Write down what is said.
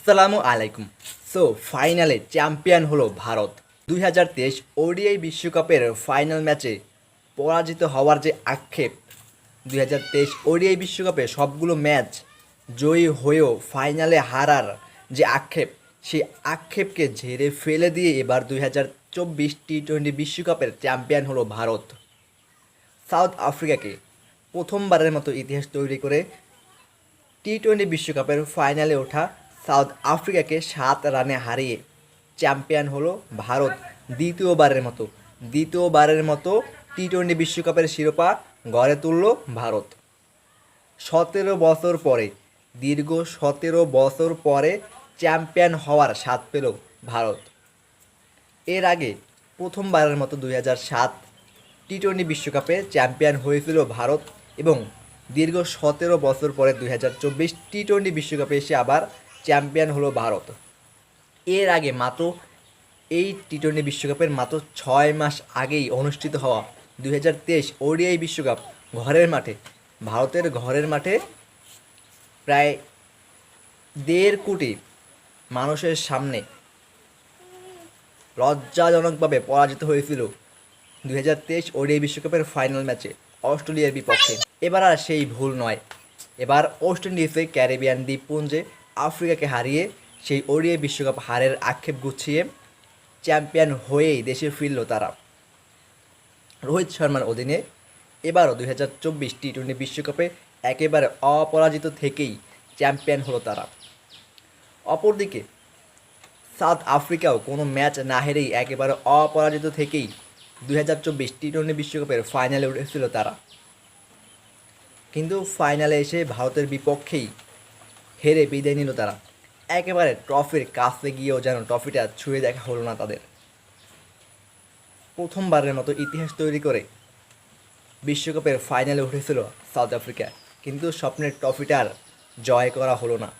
আসসালামু আলাইকুম। সো ফাইনালে চ্যাম্পিয়ন হলো ভারত। দুই হাজার তেইশ ওডিআই বিশ্বকাপের ফাইনাল ম্যাচে পরাজিত হওয়ার যে আক্ষেপ, দুই হাজার তেইশ ওডিআই বিশ্বকাপে সবগুলো ম্যাচ জয়ী হয়েও ফাইনালে হারার যে আক্ষেপ, সেই আক্ষেপকে ঝেড়ে ফেলে দিয়ে এবার দুই হাজার চব্বিশ টি টোয়েন্টি বিশ্বকাপের চ্যাম্পিয়ন হলো ভারত। সাউথ আফ্রিকাকে প্রথমবারের মতো ইতিহাস তৈরি করে টি টোয়েন্টি বিশ্বকাপের ফাইনালে ওঠা সাউথ আফ্রিকাকে সাত রানে হারিয়ে চ্যাম্পিয়ন হলো ভারত দ্বিতীয়বারের মতো। দ্বিতীয়বারের মতো টি টোয়েন্টি বিশ্বকাপের শিরোপা গড়ে তুলল ভারত। সতেরো বছর পরে, দীর্ঘ সতেরো বছর পরে চ্যাম্পিয়ন হওয়ার স্বাদ পেল ভারত। এর আগে প্রথমবারের মতো দুই হাজার সাত টি টোয়েন্টি বিশ্বকাপে চ্যাম্পিয়ন হয়েছিল ভারত এবং দীর্ঘ সতেরো বছর পরে দুই হাজার চব্বিশ টি টোয়েন্টি বিশ্বকাপে এসে আবার চ্যাম্পিয়ন হলো ভারত। এর আগে মাত্র এই টি টোয়েন্টি বিশ্বকাপের মাত্র ছয় মাস আগেই অনুষ্ঠিত হওয়া দুই হাজার তেইশ ওডিআই বিশ্বকাপ ঘরের মাঠে, ভারতের ঘরের মাঠে প্রায় দেড় কোটি মানুষের সামনে লজ্জাজনকভাবে পরাজিত হয়েছিল দুই হাজার তেইশ ওডিআই বিশ্বকাপের ফাইনাল ম্যাচে অস্ট্রেলিয়ার বিপক্ষে। এবার আর সেই ভুল নয়। এবার ওয়েস্ট ইন্ডিজে ক্যারিবিয়ান দ্বীপপুঞ্জে আফ্রিকাকে হারিয়ে সেই ওডিআই বিশ্বকাপ হারের আক্ষেপ গুছিয়ে চ্যাম্পিয়ন হয়েই দেশে ফিরল তারা। রোহিত শর্মার অধীনে এবারও দুই হাজার চব্বিশ টি টোয়েন্টি বিশ্বকাপে একেবারে অপরাজিত থেকেই চ্যাম্পিয়ন হলো তারা। অপরদিকে, সাউথ আফ্রিকাও কোনো ম্যাচ না হেরেই একেবারে অপরাজিত থেকেই দুই হাজার চব্বিশ টি টোয়েন্টি বিশ্বকাপের ফাইনালে উঠেছিল তারা। কিন্তু ফাইনালে এসে ভারতের বিপক্ষেই হেরে বিদায় নিল তারা। একেবারে ট্রফির কাছে গিয়েও যেন ট্রফিটা ছুঁয়ে দেখা হলো না তাদের। প্রথমবারের মতো ইতিহাস তৈরি করে বিশ্বকাপের ফাইনালে উঠেছিল সাউথ আফ্রিকা, কিন্তু স্বপ্নের ট্রফিটার জয় করা হলো না।